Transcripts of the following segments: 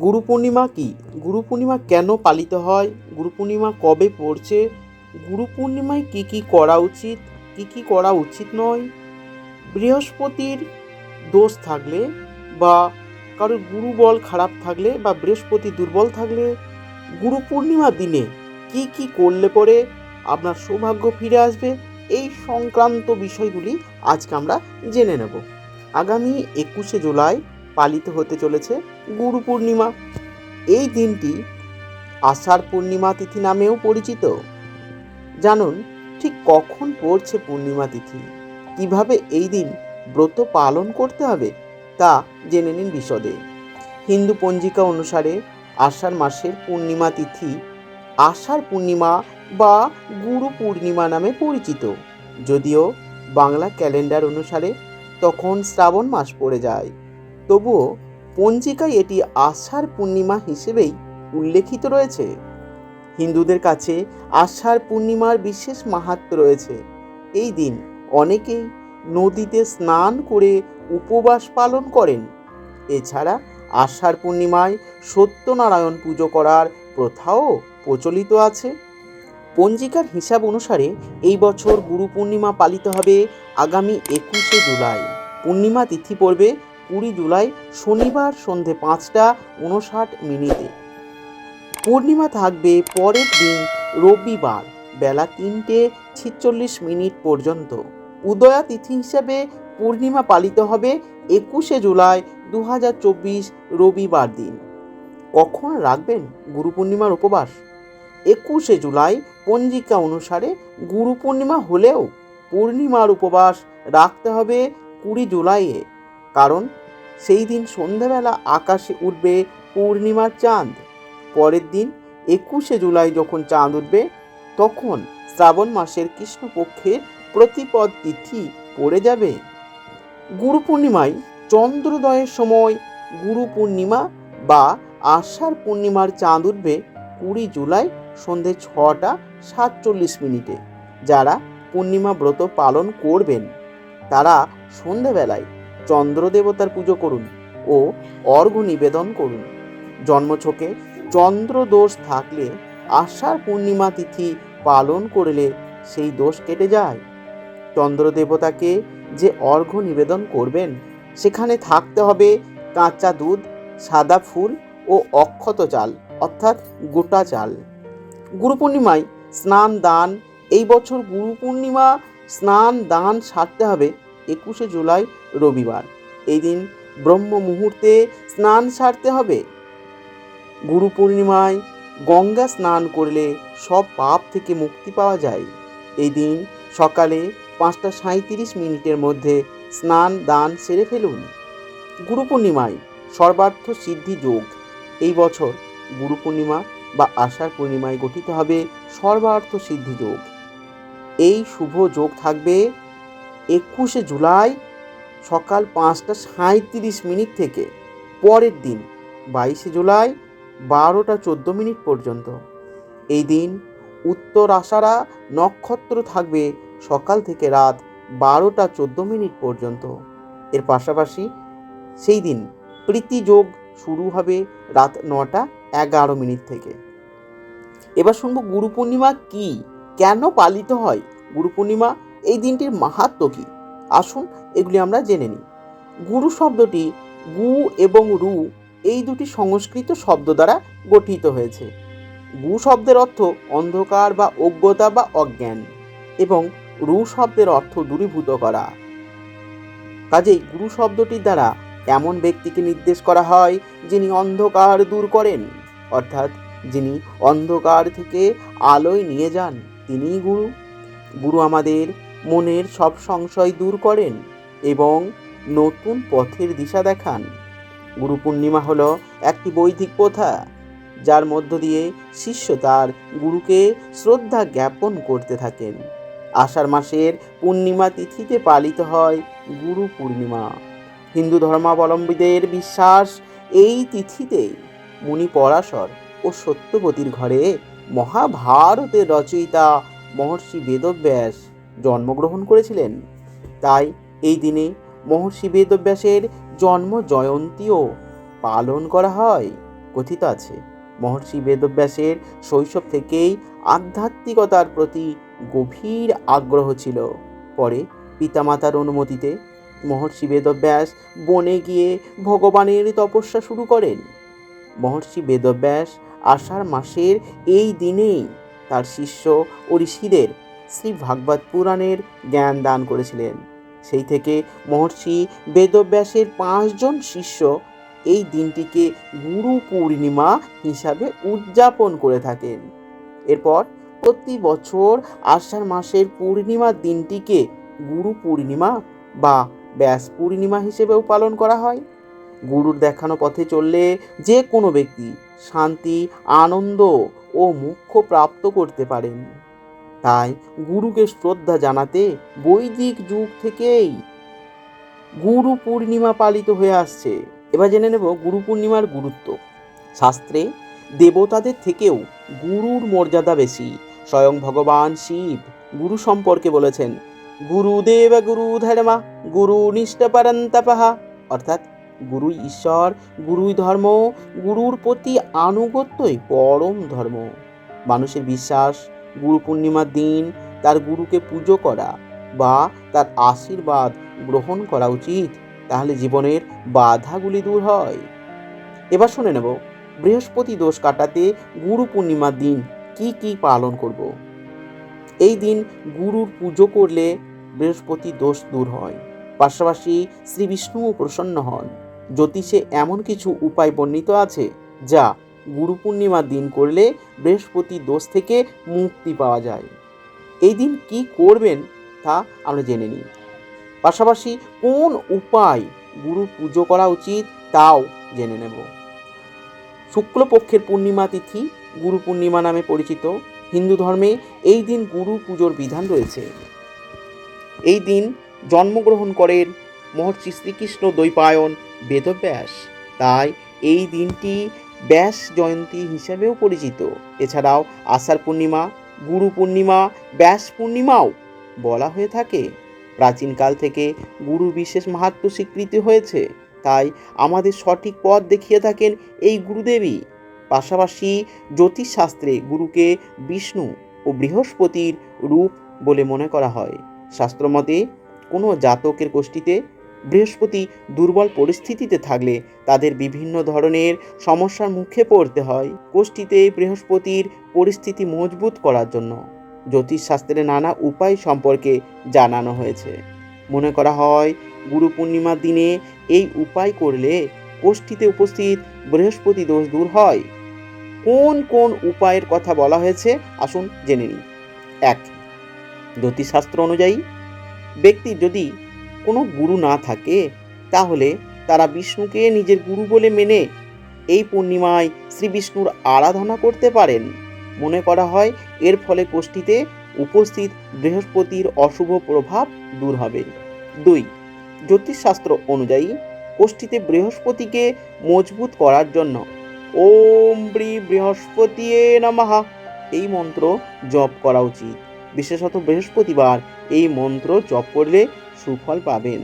গুরু পূর্ণিমা কী? গুরু পূর্ণিমা কেন পালিত হয়? গুরু পূর্ণিমা কবে পড়ছে? গুরু পূর্ণিমায় কী কী করা উচিত? কী কী করা উচিত নয়? বৃহস্পতির দোষ থাকলে বা কারোর গুরু বল খারাপ থাকলে বা বৃহস্পতি দুর্বল থাকলে গুরু পূর্ণিমার দিনে কি কি করলে পরে আপনার সৌভাগ্য ফিরে আসবে? এই সংক্রান্ত বিষয়গুলি আজকে আমরা জেনে নেব। আগামী একুশে জুলাই পালিত হতে চলেছে গুরু পূর্ণিমা। এই দিনটি আষাঢ় পূর্ণিমা তিথি নামেও পরিচিত। জানুন, ঠিক কখন পড়ছে পূর্ণিমা তিথি? কীভাবে এই দিন ব্রত পালন করতে হবে তা জেনে নিন বিশদে। হিন্দু পঞ্জিকা অনুসারে আষাঢ় মাসের পূর্ণিমা তিথি আষাঢ় পূর্ণিমা বা গুরু পূর্ণিমা নামে পরিচিত। যদিও বাংলা ক্যালেন্ডার অনুসারে তখন শ্রাবণ মাস পড়ে যায়। তবুও পঞ্জিকায় এটি আষাঢ় পূর্ণিমা হিসেবেই উল্লেখিত রয়েছে। হিন্দুদের কাছে আষাঢ় পূর্ণিমার বিশেষ মাহাত্ম রয়েছে। এই দিন অনেকেই নদীতে স্নান করে উপবাস পালন করেন। এছাড়া আষাঢ় পূর্ণিমায় সত্যনারায়ণ পুজো করার প্রথাও প্রচলিত আছে। পঞ্জিকার হিসাব অনুসারে এই বছর গুরু পূর্ণিমা পালিত হবে আগামী একুশে জুলাই। পূর্ণিমা তিথি পড়বে কুড়ি জুলাই শনিবার সন্ধে পাঁচটা উনষাট মিনিটে। পূর্ণিমা থাকবে পরের দিন রবিবার বেলা তিনটে ছিচল্লিশ মিনিট পর্যন্ত। উদয়া তিথি হিসাবে পূর্ণিমা পালিত হবে একুশে জুলাই দু হাজার চব্বিশ রবিবার দিন। কখন রাখবেন গুরু পূর্ণিমার উপবাস? একুশে জুলাই পঞ্জিকা অনুসারে গুরু পূর্ণিমা হলেও পূর্ণিমার উপবাস রাখতে হবে কুড়ি জুলাইয়ে। কারণ সেই দিন সন্ধ্যাবেলা আকাশে উঠবে পূর্ণিমার চাঁদ। পরের দিন একুশে জুলাই যখন চাঁদ উঠবে, তখন শ্রাবণ মাসের কৃষ্ণপক্ষের প্রতিপদ তিথি পড়ে যাবে। গুরু পূর্ণিমায় চন্দ্রোদয়ের সময় গুরু পূর্ণিমা বা আষাঢ় পূর্ণিমার চাঁদ উঠবে কুড়ি জুলাই সন্ধে ছটা সাতচল্লিশ মিনিটে। যারা পূর্ণিমা ব্রত পালন করবেন, তারা সন্ধেবেলায় চন্দ্র দেবতার পুজো করুন ও অর্ঘ্য নিবেদন করুন। জন্মছকে চন্দ্র দোষ থাকলে আষাঢ় পূর্ণিমা তিথি পালন করলে সেই দোষ কেটে যায়। চন্দ্র দেবতাকে যে অর্ঘ্য নিবেদন করবেন, সেখানে থাকতে হবে কাঁচা দুধ, সাদা ফুল ও অক্ষত চাল, অর্থাৎ গোটা চাল। গুরু পূর্ণিমায় স্নান, দান, এই বছর গুরু পূর্ণিমা স্নান, দান সারতে হবে একুশে জুলাই রবিবার। এই দিন ব্রহ্ম মুহূর্তে স্নান সারতে হবে। গুরু পূর্ণিমায় গঙ্গা স্নান করলে সব পাপ থেকে মুক্তি পাওয়া যায়। এই দিন সকালে পাঁচটা সাঁত্রিশ মিনিটের মধ্যে স্নান দান সেরে ফেলুন। গুরু পূর্ণিমায় সর্বার্থ সিদ্ধি যোগ। এই বছর গুরু পূর্ণিমা বা আষাঢ় পূর্ণিমায় গঠিত হবে সর্বার্থ সিদ্ধি যোগ। এই শুভ যোগ থাকবে একুশে জুলাই সকাল পাঁচটা সাঁত্রিশ মিনিট থেকে পরের দিন, বাইশে জুলাই, বারোটা চোদ্দ মিনিট পর্যন্ত। এই দিন উত্তর আষাঢ়া নক্ষত্র থাকবে সকাল থেকে রাত বারোটা চোদ্দ মিনিট পর্যন্ত। এর পাশাপাশি সেই দিন প্রীতিযোগ শুরু হবে রাত নটা এগারো মিনিট থেকে। এবার শুনব গুরু পূর্ণিমা কী? কেন পালিত হয়? গুরু পূর্ণিমা এই দিনটির মাহাত্ম কি? আসুন এগুলি আমরা জেনে নিই। গুরু শব্দটি গু এবং রু এই দুটি সংস্কৃত শব্দ দ্বারা গঠিত হয়েছে। গু শব্দের অর্থ অন্ধকার বা অজ্ঞতা বা অজ্ঞান এবং রু শব্দের অর্থ দূরীভূত করা। কাজেই গুরু শব্দটির দ্বারা এমন ব্যক্তিকে নির্দেশ করা হয় যিনি অন্ধকার দূর করেন, অর্থাৎ যিনি অন্ধকার থেকে আলোয় নিয়ে যান, তিনিই গুরু। গুরু আমাদের মনের সব সংশয় দূর করেন এবং নতুন পথের দিশা দেখান। গুরু পূর্ণিমা হল একটি বৈদিক প্রথা, যার মধ্য দিয়ে শিষ্য তার গুরুকে শ্রদ্ধা জ্ঞাপন করতে থাকেন। আষাঢ় মাসের পূর্ণিমা তিথিতে পালিত হয় গুরু পূর্ণিমা হিন্দু ধর্মাবলম্বীদের বিশ্বাস এই তিথিতে মুনি পরাশর ও সত্যবতীর ঘরে মহাভারতের রচয়িতা মহর্ষি বেদব্যাস জন্মগ্রহণ করেছিলেন। তাই এই দিনে মহর্ষি বেদব্যাসের জন্ম জয়ন্তীও পালন করা হয়, কথিত আছে। মহর্ষি বেদব্যাসের শৈশব থেকেই আধ্যাত্মিকতার প্রতি গভীর আগ্রহ ছিল। পরে পিতামাতার অনুমতিতে মহর্ষি বেদব্যাস বনে গিয়ে ভগবানের তপস্যা শুরু করেন। মহর্ষি বেদব্যাস আষাঢ় মাসের এই দিনেই তার শিষ্য ও ঋষিদের শ্রী ভাগবত পুরাণের জ্ঞান দান করেছিলেন। সেই থেকে মহর্ষি বেদব্যাসের পাঁচজন শিষ্য এই দিনটিকে গুরু পূর্ণিমা হিসাবে উদযাপন করে থাকেন। এরপর প্রতি বছর আষাঢ় মাসের পূর্ণিমার দিনটিকে গুরু পূর্ণিমা বা ব্যাস পূর্ণিমা হিসেবেও পালন করা হয়। গুরুর দেখানো পথে চললে যে কোনো ব্যক্তি শান্তি, আনন্দ ও মুখ্য প্রাপ্ত করতে পারেন। তাই গুরুকে শ্রদ্ধা জানাতে বৈদিক যুগ থেকেই গুরু পূর্ণিমা পালিত হয়ে আসছে। এবার জেনে নেব গুরু পূর্ণিমার গুরুত্ব। শাস্ত্রে দেবতাদের থেকেও গুরুর মর্যাদা বেশি। স্বয়ং ভগবান শিব গুরু সম্পর্কে বলেছেন, গুরুদেব গুরু ধর্মা গুরু নিষ্ঠপরন্তপহা অর্থাৎ গুরুই ঈশ্বর, গুরুই ধর্ম, গুরুর প্রতি আনুগত্যই পরম ধর্ম। মানুষের বিশ্বাস গুরু পূর্ণিমার দিন তার গুরুকে পুজো করা বা তার আশীর্বাদ গ্রহণ করা উচিত, তাহলে জীবনের বাধাগুলি দূর হয়। এবার শুনে নেব, বৃহস্পতি দোষ কাটাতে গুরু পূর্ণিমার দিন কি কি পালন করব? এই দিন গুরুর পুজো করলে বৃহস্পতি দোষ দূর হয়। পাশাপাশি শ্রী বিষ্ণুও প্রসন্ন হন। জ্যোতিষে এমন কিছু উপায় বর্ণিত আছে, যা গুরু পূর্ণিমার দিন করলে বৃহস্পতি দোষ থেকে মুক্তি পাওয়া যায়। এই দিন কি করবেন তা আমরা জেনে নিই। পাশাপাশি কোন উপায় গুরু পুজো করা উচিত তাও জেনে নেব। শুক্লপক্ষের পূর্ণিমা তিথি গুরু পূর্ণিমা নামে পরিচিত। হিন্দু ধর্মে এই দিন গুরু পুজোর বিধান রয়েছে। এই দিন জন্মগ্রহণ করেন মহর্ষি শ্রীকৃষ্ণ দ্বৈপায়ন বেদব্যাস। তাই এই দিনটি ব্যাস জয়ন্তী হিসেবেও পরিচিত। এছাড়াও আষাঢ় পূর্ণিমা, গুরু পূর্ণিমা, ব্যাস পূর্ণিমাও বলা হয়ে থাকে। প্রাচীনকাল থেকে গুরুর বিশেষ মাহাত্ম স্বীকৃতি হয়েছে। তাই আমাদের সঠিক পথ দেখিয়ে থাকেন এই গুরুদেবী পাশাপাশি জ্যোতিষশাস্ত্রে গুরুকে বিষ্ণু ও বৃহস্পতির রূপ বলে মনে করা হয়। শাস্ত্রমতে কোনো জাতকের গোষ্ঠীতে বৃহস্পতি দুর্বল পরিস্থিতিতে থাকলে তাদের বিভিন্ন ধরনের সমস্যার মুখে পড়তে হয়। গোষ্ঠীতে বৃহস্পতির পরিস্থিতি মজবুত করার জন্য জ্যোতিষশাস্ত্রে নানা উপায় সম্পর্কে জানানো হয়েছে। মনে করা হয়, গুরু পূর্ণিমার দিনে এই উপায় করলে গোষ্ঠীতে উপস্থিত বৃহস্পতি দোষ দূর হয়। কোন কোন উপায়ের কথা বলা হয়েছে আসুন জেনে নিই। এক, জ্যোতিষশাস্ত্র অনুযায়ী, ব্যক্তি যদি কোনো গুরু না থাকে, তাহলে তারা বিষ্ণুকে নিজের গুরু বলে মেনে এই পূর্ণিমায় শ্রী বিষ্ণুর আরাধনা করতে পারেন। মনে করা হয়, এর ফলে গোষ্ঠীতে উপস্থিত বৃহস্পতির অশুভ প্রভাব দূর হবে। দুই, জ্যোতিষশাস্ত্র অনুযায়ী গোষ্ঠীতে বৃহস্পতিকে মজবুত করার জন্য ওম ব্রি বৃহস্পতিয়ে নমঃ এই মন্ত্র জপ করা উচিত। বিশেষত বৃহস্পতিবার এই মন্ত্র জপ করলে সুফল পাবেন।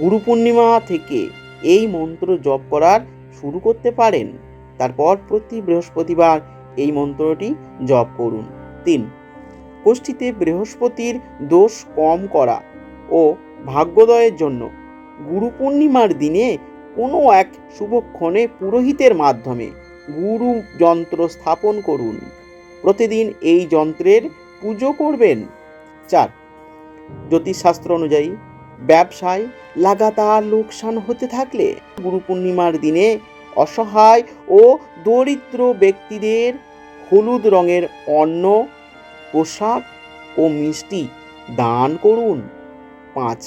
গুরু পূর্ণিমা থেকে এই মন্ত্র জপ করার শুরু করতে পারেন। তারপর প্রতি বৃহস্পতিবার এই মন্ত্রটি জপ করুন। তিন গোষ্ঠীতে বৃহস্পতির দোষ কম করা ও ভাগ্যোদয়ের জন্য গুরু পূর্ণিমার দিনে কোনো এক শুভক্ষণে পুরোহিতের মাধ্যমে গুরু যন্ত্র স্থাপন করুন। প্রতিদিন এই যন্ত্রের পুজো করবেন। চার জ্যোতিষশাস্ত্র অনুযায়ী, ব্যবসায় লাগাতার লোকসান হতে থাকলে গুরু পূর্ণিমার দিনে অসহায় ও দরিদ্র ব্যক্তিদের হলুদ রঙের অন্ন, পোশাক ও মিষ্টি দান করুন। পাঁচ,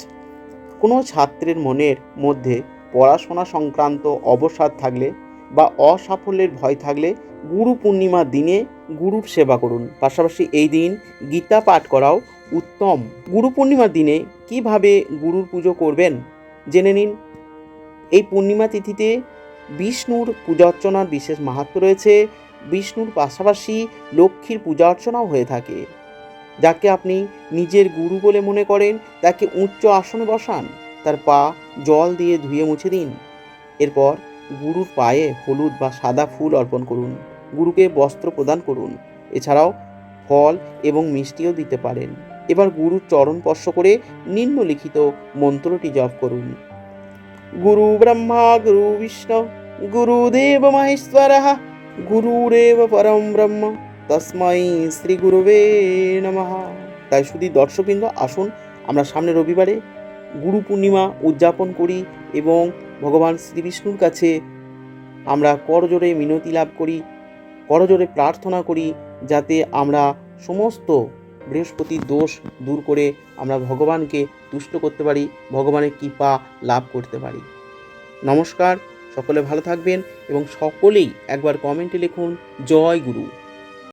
কোনো ছাত্রের মনের মধ্যে পড়াশোনা সংক্রান্ত অবসাদ থাকলে বা অসাফল্যের ভয় থাকলে গুরু পূর্ণিমার দিনে গুরুর সেবা করুন। পাশাপাশি এই দিন গীতা পাঠ করাও উত্তম। গুরু পূর্ণিমার দিনে কীভাবে গুরুর পুজো করবেন? জেনে নিন। এই পূর্ণিমা তিথিতে বিষ্ণুর পূজা অর্চনার বিশেষ মাহাত্ম রয়েছে। বিষ্ণুর পাশাপাশি লক্ষ্মীর পূজা অর্চনাও হয়ে থাকে। যাকে আপনি নিজের গুরু বলে মনে করেন, তাকে উচ্চ আসনে বসান। তার পা জল দিয়ে ধুয়ে মুছে দিন। এরপর গুরুর পায়ে হলুদ বা সাদা ফুল অর্পণ করুন। গুরুকে বস্ত্র প্রদান করুন। এছাড়াও ফল এবং মিষ্টিও দিতে পারেন। এবার গুরুর চরণ স্পর্শ করে নিম্নলিখিত মন্ত্রটি জপ করুন। গুরু ব্রহ্মা, গুরু বিষ্ণু গুরুদেব মহেশ্বর গুরুরেব পরম ব্রহ্ম তস্মাই শ্রী গুরুবে নমঃ। তাই শুধু দর্শকবৃন্দ, আসুন আমরা সামনে রবিবারে গুরু পূর্ণিমা উদযাপন করি এবং ভগবান শ্রীবিষ্ণুর কাছে আমরা করজোরে মিনতি লাভ করি করজোরে প্রার্থনা করি যাতে আমরা সমস্ত বৃহস্পতির দোষ দূর করে আমরা ভগবানকে তুষ্ট করতে পারি, ভগবানের কৃপা লাভ করতে পারি। নমস্কার, সকলে ভালো থাকবেন এবং সকলেই একবার কমেন্টে লিখুন, জয় গুরু।